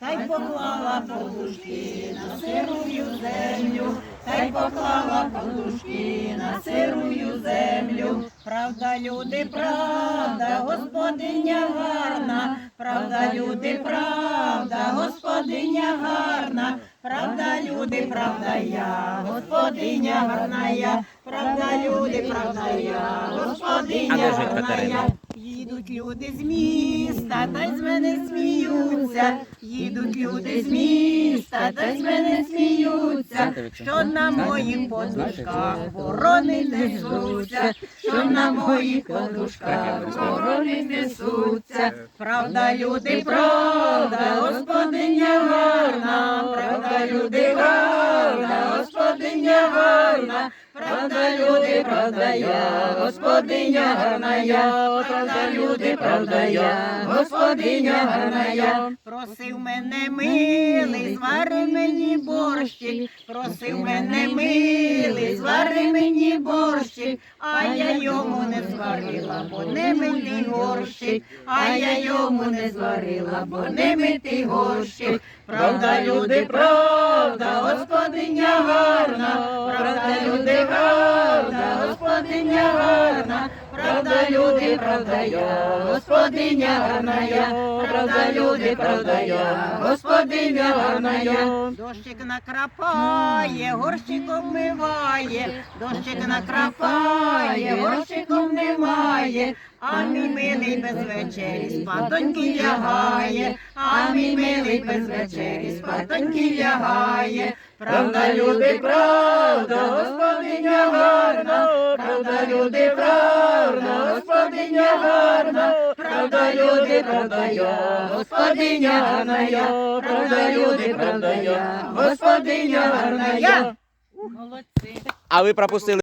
та й поклала подушки на сирую землю, та й поклала подушки на сирую землю. Правда, люди, правда, господиня гарна, правда, люди, правда, господиня гарна, правда, люди, правда я, господиня гарна я, правда, люди, правда я, господиня гарна я. Їдуть люди з міста, та з мене сміються. Їдуть люди з міста, та з мене сміються. Що на моїх подушках ворони несуться, що на моїх подушках ворони несуться. Правда, люди, правда, господиня гарна, правда, люди, правда, господиня гарна. Правда, люди, правда я, господиня гарна я, правда, люди, правда я, господиня гарна я. Просив мене милий, звари мені борщик, просив мене милий, звари мені борщик, а я йому не зварила, бо не митий горщик, а я йому не зварила, бо не митий горщик. Правда, люди, правда, господиня правда, люди, правда я, господиня гарна правда, люди, правда я, господиня гарна. Дощик накрапає, горщик обмиває, дощик накрапає, горщиком немає, а мій милий без вечері спатоньки лягає, а мій милий без вечері спатоньки лягає. Правда, люди, правда, господиня гарна, правда, люди, правда, господиня гарна, правда, люди, правда я, господиня гарна правда, люди, правда я, господиня гарна я. Молодці. А ви пропустили